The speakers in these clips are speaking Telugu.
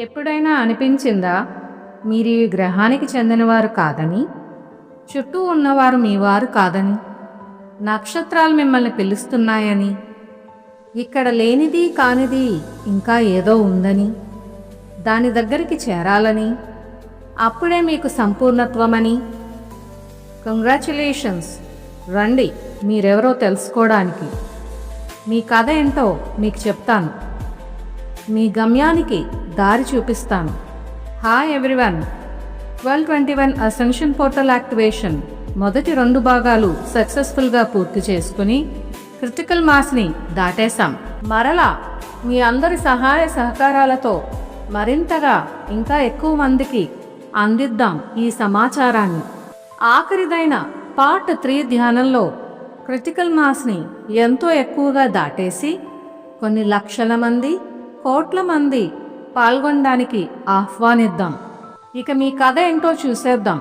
మీకెప్పుడైనా అనిపించిందా? మీరు ఈ గ్రహానికి చెందినవారు కాదని? చుట్టూ ఉన్నవారు మీవారు కాదని? నక్షత్రాలు మిమ్మల్ని పిలుస్తున్నాయని? ఇక్కడ లేనిది కానిది ఇంకా ఏదో ఉందని? దాని దగ్గరికి చేరాలని? అప్పుడే మీకు సంపూర్ణత్వమని? కంగ్రాచులేషన్స్ రండి మీరెవరో తెలుసుకోవడానికి. మీ కథ ఏంటో మీకు చెప్తాను. మీ గమ్యానికి దారి చూపిస్తాను. Hi everyone. Twelve twenty one ascension portal activation మొదటి రెండు భాగాలు సక్సెస్ఫుల్గా పూర్తి చేసుకుని క్రిటికల్ మాస్ని దాటేశాం. మరలా మీ అందరి సహాయ సహకారాలతో మరింతగా ఇంకా ఎక్కువ మందికి అందిద్దాం ఈ సమాచారాన్ని. ఆఖరిదైన పార్ట్ త్రీ ధ్యానంలో క్రిటికల్ మాస్ని ఎంతో ఎక్కువగా దాటేసి కొన్ని లక్షల మంది కోట్ల మంది పాల్గొనడానికి ఆహ్వానిద్దాం. ఇక మీ కథ ఏంటో చూసేద్దాం.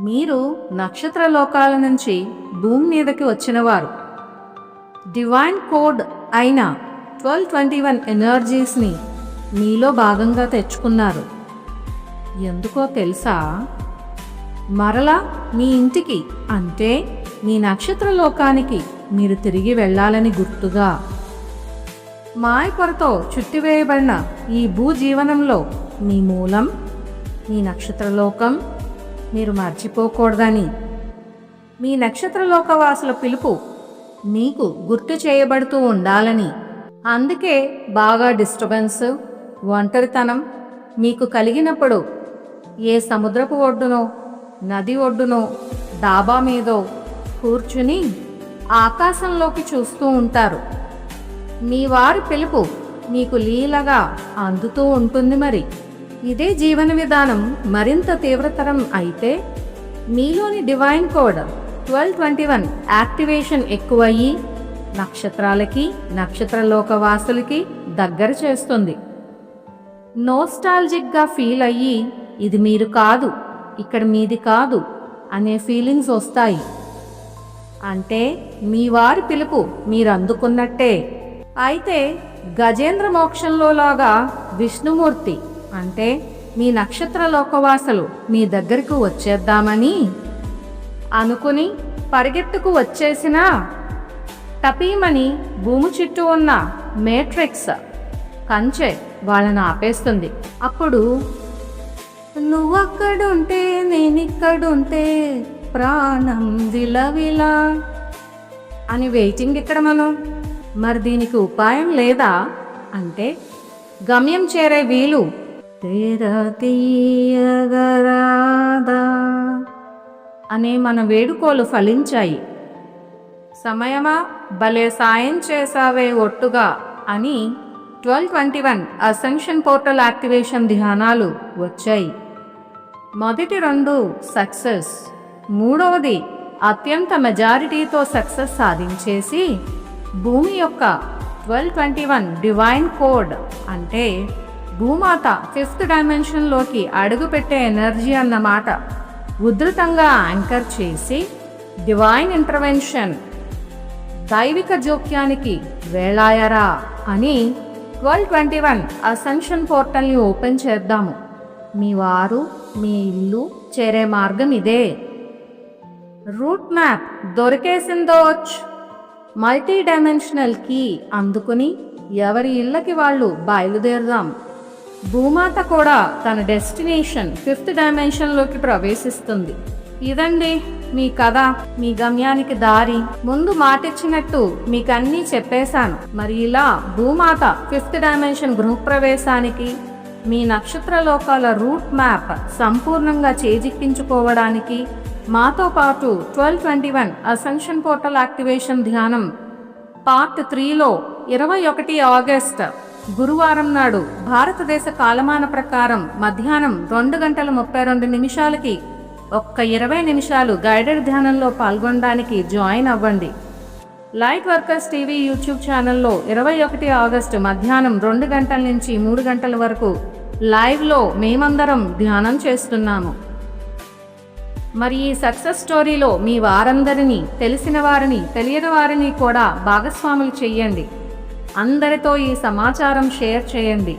మీరు నక్షత్ర లోకాల నుంచి భూమి మీదకి వచ్చినవారు. డివైన్ కోడ్ అయిన ట్వెల్వ్ ట్వంటీ వన్ ఎనర్జీస్ని మీలో భాగంగా తెచ్చుకున్నారు. ఎందుకో తెలుసా? మరలా మీ ఇంటికి అంటే మీ నక్షత్ర లోకానికి మీరు తిరిగి వెళ్ళాలని గుర్తుగా. మాయపొరతో చుట్టివేయబడిన ఈ భూజీవనంలో మీ మూలం మీ నక్షత్రలోకం మీరు మర్చిపోకూడదని. మీ నక్షత్రలోకవాసుల పిలుపు మీకు గుర్తు చేయబడుతూ ఉండాలని. అందుకే బాగా డిస్టర్బెన్స్ ఒంటరితనం మీకు కలిగినప్పుడు ఏ సముద్రపు ఒడ్డునో నది ఒడ్డునో డాబా మీదో కూర్చుని ఆకాశంలోకి చూస్తూ ఉంటారు. మీ వారి పిలుపు మీకు లీలగా అందుతూ ఉంటుంది మరి. ఇదే జీవన విధానం మరింత తీవ్రతరం అయితే మీలోని divine code twelve twenty one activation ఎక్కువయ్యి నక్షత్రాలకి నక్షత్రలోకవాసులకి దగ్గర చేస్తుంది. నోస్టాలజిక్గా ఫీల్ అయ్యి ఇది మీరు కాదు ఇక్కడ మీది కాదు అనే ఫీలింగ్స్ వస్తాయి. అంటే మీ వారి పిలుపు మీరు అందుకున్నట్టే. అయితే గజేంద్ర మోక్షంలో లాగా విష్ణుమూర్తి అంటే మీ నక్షత్ర లోకవాసులు మీ దగ్గరకు వచ్చేద్దామని అనుకుని పరిగెత్తుకు వచ్చేసినా టపీమని భూమి చుట్టూ ఉన్న మేట్రిక్స్ కంచె వాళ్ళని ఆపేస్తుంది. అప్పుడు నువ్వక్కడుంటే నేనిక్కడుంటే ప్రాణం విలవిలా అని వెయిటింగ్ ఇక్కడ మనం? మరి దీనికి ఉపాయం లేదా? అంటే గమ్యం చేరే వీలు. అనే మన వేడుకోలు ఫలించాయి. సమయమా? భలే సాయం చేసావే ఒట్టుగా అని twelve twenty one ascension portal activation ధ్యానాలు వచ్చాయి. మొదటి రెండు సక్సెస్. మూడవది అత్యంత మెజారిటీతో సక్సెస్ సాధించేసి భూమి యొక్క twelve twenty one divine code అంటే భూమాత ఫిఫ్త్ డైమెన్షన్లోకి అడుగుపెట్టే ఎనర్జీ అన్నమాట. ఉధృతంగా యాంకర్ చేసి డివైన్ ఇంటర్వెన్షన్ దైవిక జోక్యానికి వేళాయరా అని ట్వెల్వ్ ట్వంటీ వన్ అసెన్షన్ పోర్టల్ని ఓపెన్ చేద్దాము. మీ వారు మీ ఇల్లు చేరే మార్గం ఇదే. రూట్ మ్యాప్ దొరికేసిందోచ్ మల్టీ డైమెన్షనల్ కీ అందుకుని ఎవరి ఇళ్ళకి వాళ్ళు బయలుదేరదాం. భూమాత కూడా తన డెస్టినేషన్ ఫిఫ్త్ డైమెన్షన్లోకి ప్రవేశిస్తుంది. ఇదండి మీ కథ మీ గమ్యానికి దారి. ముందు మాటిచ్చినట్టు మీకు అన్నీ చెప్పేశాను. మరి ఇలా భూమాత ఫిఫ్త్ డైమెన్షన్ గృహప్రవేశానికి మీ నక్షత్ర లోకాల రూట్ మ్యాప్ సంపూర్ణంగా చేజిక్కించుకోవడానికి మాతో పాటు twelve twenty one ascension portal activation ధ్యానం పార్ట్ త్రీలో ఇరవై ఒకటి ఆగస్ట్ గురువారం నాడు భారతదేశ కాలమాన ప్రకారం మధ్యాహ్నం రెండు గంటల ముప్పై రెండు నిమిషాలకి ఒక్క ఇరవై నిమిషాలు గైడెడ్ ధ్యానంలో పాల్గొనడానికి జాయిన్ అవ్వండి. లైట్ వర్కర్స్ టీవీ యూట్యూబ్ ఛానల్లో ఇరవై ఒకటి ఆగస్టు మధ్యాహ్నం రెండు గంటల నుంచి మూడు గంటల వరకు లైవ్లో మేమందరం ధ్యానం చేస్తున్నాము. మరి ఈ సక్సెస్ స్టోరీలో మీ వారందరినీ తెలిసిన వారిని తెలియని వారిని కూడా భాగస్వాములు చెయ్యండి. అందరితో ఈ సమాచారం షేర్ చేయండి.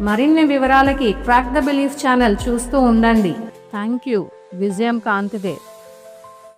మరిన్ని వివరాలకి ట్రాక్ ద బిలీఫ్ ఛానల్ చూస్తూ ఉండండి. Thank you. విజయం కాంతిదే.